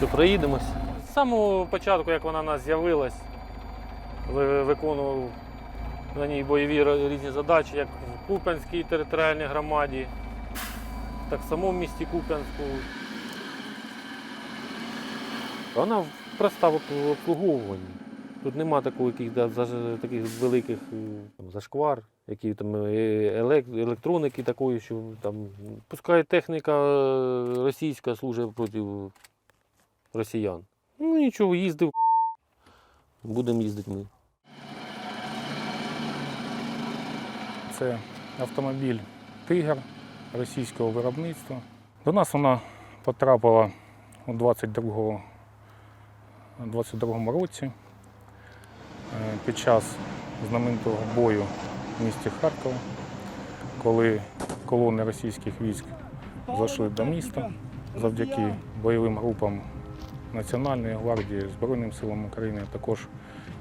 Що проїдемось. З самого початку, як вона у нас з'явилась, виконував на ній бойові різні задачі, як в Куп'янській територіальній громаді, так само в місті Куп'янську. Вона проста в обслуговуванні. Тут нема такого таких великих там, зашквар, які там е, елек- електроніки такої, що там пускай техніка е, російська служить проти росіян. Ну нічого, їздив. Будемо їздити ми. Це автомобіль Тигр російського виробництва. До нас вона потрапила у 22 22 році е, під час знаменитого бою в місті Харкова, коли колони російських військ зайшли до міста завдяки бойовим групам Національної гвардії, Збройним силам України, а також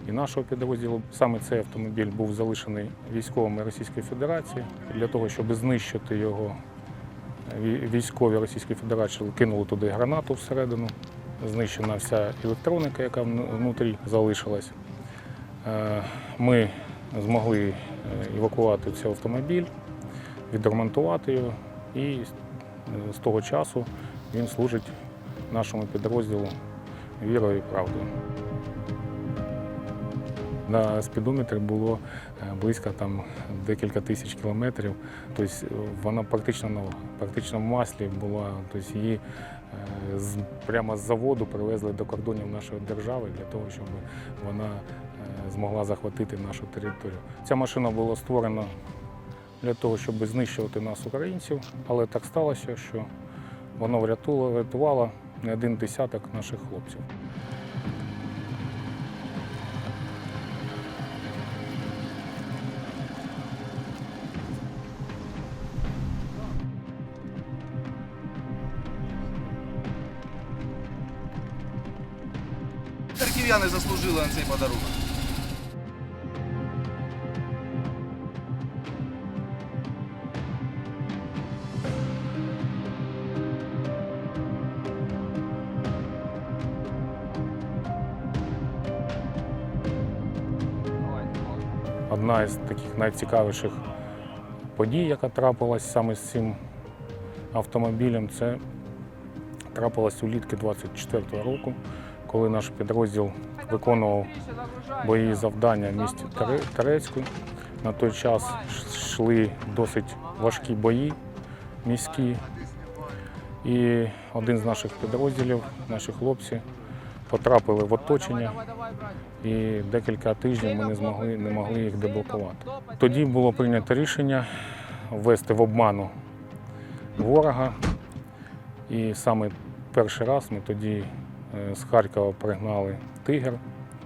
і нашого підрозділу. Саме цей автомобіль був залишений військовими Російської Федерації для того, щоб знищити його. Військові Російської Федерації кинули туди гранату всередину. Знищена вся електроніка, яка внутрі залишилась. Е, Ми змогли е, евакувати цей автомобіль, відремонтувати його, і е, з того часу він служить нашому підрозділу вірою і правдою. На спідометрі було е, близько там декілька тисяч кілометрів. Тобто е, вона практично нова, практично в маслі була. Тобто її е, прямо з заводу привезли до кордонів нашої держави для того, щоб вона змогла захватити нашу територію. Ця машина була створена для того, щоб знищувати нас, українців, але так сталося, що воно врятувало, врятувало не один десяток наших хлопців. Харків'яни заслужили на цей подарунок. Одна із таких найцікавіших подій, яка трапилась саме з цим автомобілем, це трапилось улітки 24-го року, коли наш підрозділ виконував бойові завдання в місті Тере- Терецьку. На той час йшли досить важкі бої міські. І один з наших підрозділів, наші хлопці, потрапили в оточення і декілька тижнів ми не змогли не могли їх деблокувати. Тоді було прийнято рішення ввести в обману ворога. І саме перший раз ми тоді е, з Харкова пригнали тигр.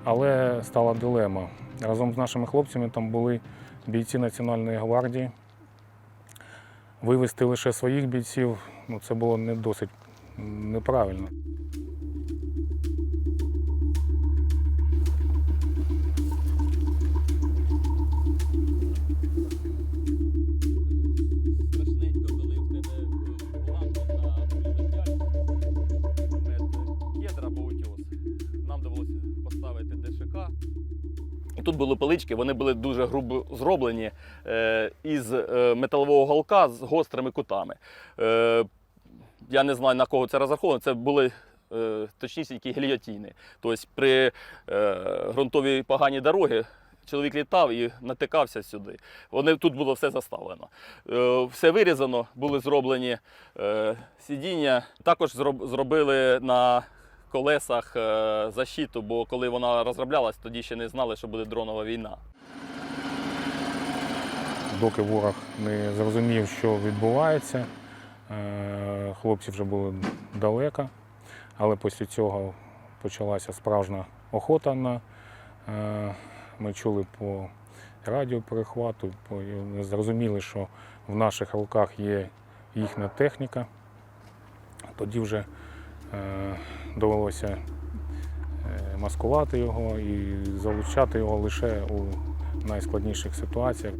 Але стала дилема. Разом з нашими хлопцями там були бійці Національної гвардії. Вивезти лише своїх бійців ну, це було не досить неправильно. Тут були полички, вони були дуже грубо зроблені е, із е, металового голка з гострими кутами. Е, я не знаю на кого це розраховано. Це були е, точнісінькі гільйотіни. Тобто при е, ґрунтовій поганій дорогі чоловік літав і натикався сюди. Вони тут було все заставлено. Е, все вирізано, були зроблені е, сидіння. Також зроб, зробили на колесах е, защиту, бо коли вона розроблялась, тоді ще не знали, що буде дронова війна. доки ворог не зрозумів, що відбувається. Е, Хлопці вже були далеко, але після цього почалася справжня охота на. е, Ми чули по радіоперехвату, по- і зрозуміли, що в наших руках є їхня техніка. Тоді вже довелося е, маскувати його і залучати його лише у найскладніших ситуаціях.